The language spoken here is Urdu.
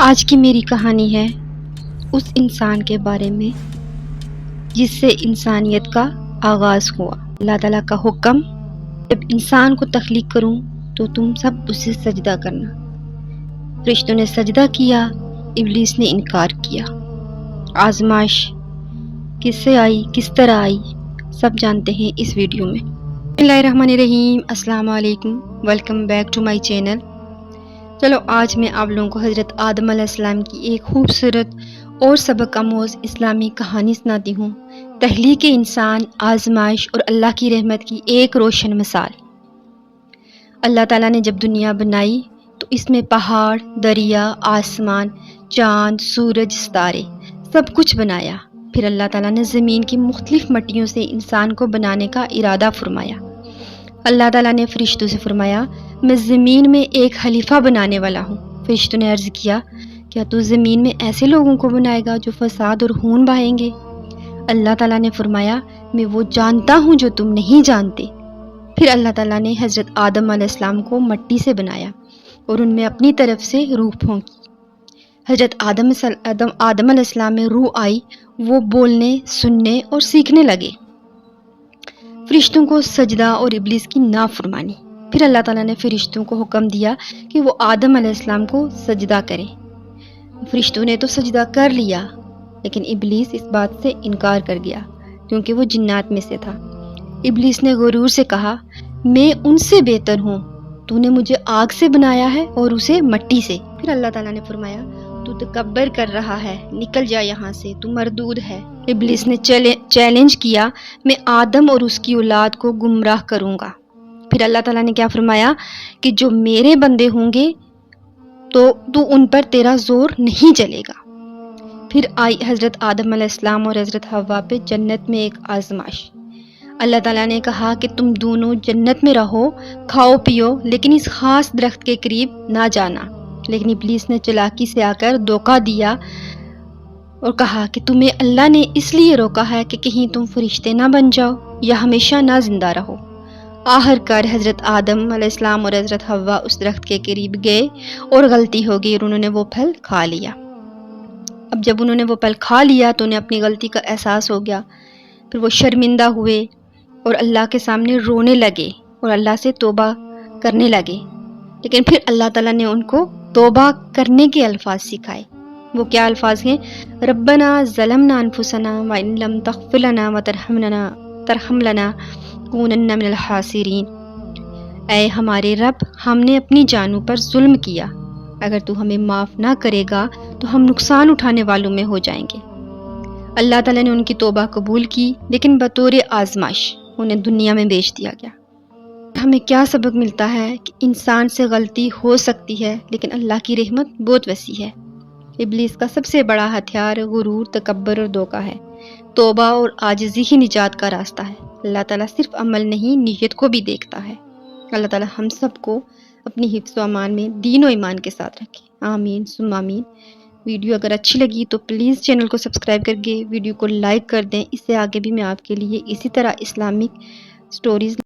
آج کی میری کہانی ہے اس انسان کے بارے میں، جس سے انسانیت کا آغاز ہوا۔ اللہ تعالیٰ کا حکم، جب انسان کو تخلیق کروں تو تم سب اسے سجدہ کرنا۔ رشتوں نے سجدہ کیا، ابلیس نے انکار کیا۔ آزمائش کس سے آئی، کس طرح آئی، سب جانتے ہیں اس ویڈیو میں۔ اللہ الرحمن الرحیم، السلام علیکم، welcome back to my channel. چلو آج میں آپ لوگوں کو حضرت آدم علیہ السلام کی ایک خوبصورت اور سبق اموز اسلامی کہانی سناتی ہوں۔ تحلیق انسان، آزمائش اور اللہ کی رحمت کی ایک روشن مثال۔ اللہ تعالیٰ نے جب دنیا بنائی تو اس میں پہاڑ، دریا، آسمان، چاند، سورج، ستارے سب کچھ بنایا۔ پھر اللہ تعالیٰ نے زمین کی مختلف مٹیوں سے انسان کو بنانے کا ارادہ فرمایا۔ اللہ تعالیٰ نے فرشتوں سے فرمایا، میں زمین میں ایک خلیفہ بنانے والا ہوں۔ فرشتوں نے عرض کیا کیا تو زمین میں ایسے لوگوں کو بنائے گا جو فساد اور خون بہائیں گے؟ اللہ تعالیٰ نے فرمایا، میں وہ جانتا ہوں جو تم نہیں جانتے۔ پھر اللہ تعالیٰ نے حضرت آدم علیہ السلام کو مٹی سے بنایا اور ان میں اپنی طرف سے روح پھونکی۔ حضرت آدم آدم آدم علیہ السلام میں روح آئی، وہ بولنے، سننے اور سیکھنے لگے۔ فرشتوں کو سجدہ اور ابلیس کی نافرمانی۔ پھر اللہ تعالیٰ نے فرشتوں کو حکم دیا کہ وہ آدم علیہ السلام کو سجدہ کریں۔ فرشتوں نے تو سجدہ کر لیا، لیکن ابلیس اس بات سے انکار کر گیا کیونکہ وہ جنات میں سے تھا۔ ابلیس نے غرور سے کہا، میں ان سے بہتر ہوں، تو نے مجھے آگ سے بنایا ہے اور اسے مٹی سے۔ پھر اللہ تعالیٰ نے فرمایا تو تکبر کر رہا ہے۔ نکل جا یہاں سے، تو مردود ہے۔ ابلیس نے چیلنج کیا، میں آدم اور اس کی اولاد کو گمراہ کروں گا۔ پھر اللہ تعالیٰ نے کیا فرمایا کہ جو میرے بندے ہوں گے، تو تو ان پر تیرا زور نہیں چلے گا۔ پھر آئی حضرت آدم علیہ السلام اور حضرت ہوا پہ جنت میں ایک آزمائش۔ اللہ تعالیٰ نے کہا کہ تم دونوں جنت میں رہو، کھاؤ پیو، لیکن اس خاص درخت کے قریب نہ جانا۔ لیکن ابلیس نے چلاکی سے آ کر دھوکہ دیا اور کہا کہ تمہیں اللہ نے اس لیے روکا ہے کہ کہیں تم فرشتے نہ بن جاؤ یا ہمیشہ نہ زندہ رہو۔ آخر کار حضرت آدم علیہ السلام اور حضرت ہوا اس درخت کے قریب گئے اور غلطی ہو گئی اور انہوں نے وہ پھل کھا لیا۔ اب جب انہوں نے وہ پھل کھا لیا تو انہیں اپنی غلطی کا احساس ہو گیا۔ پھر وہ شرمندہ ہوئے اور اللہ کے سامنے رونے لگے اور اللہ سے توبہ کرنے لگے۔ لیکن پھر اللہ تعالیٰ نے ان کو توبہ کرنے کے الفاظ سکھائے۔ وہ کیا الفاظ ہیں؟ ربنا ظلمنا انفسنا وان لم تغفر لنا وترحمنا ترحم لنا کونن من الحاصرین اے ہمارے رب، ہم نے اپنی جانوں پر ظلم کیا۔ اگر تو ہمیں معاف نہ کرے گا، تو ہم نقصان اٹھانے والوں میں ہو جائیں گے۔ اللہ تعالیٰ نے ان کی توبہ قبول کی، لیکن بطور آزمائش انہیں دنیا میں بیچ دیا گیا۔ ہمیں کیا سبق ملتا ہے کہ انسان سے غلطی ہو سکتی ہے، لیکن اللہ کی رحمت بہت وسیع ہے۔ ابلیس کا سب سے بڑا ہتھیار غرور، تکبر اور دھوکہ ہے۔ توبہ اور آجزی ہی نجات کا راستہ ہے۔ اللہ تعالیٰ صرف عمل نہیں، نیت کو بھی دیکھتا ہے۔ اللہ تعالیٰ ہم سب کو اپنی حفظ و امان میں دین و ایمان کے ساتھ رکھے۔ آمین سم آمین۔ ویڈیو اگر اچھی لگی تو پلیز چینل کو سبسکرائب کر کے ویڈیو کو لائک کر دیں۔ اس سے آگے بھی میں آپ کے لیے اسی طرح اسلامک سٹوریز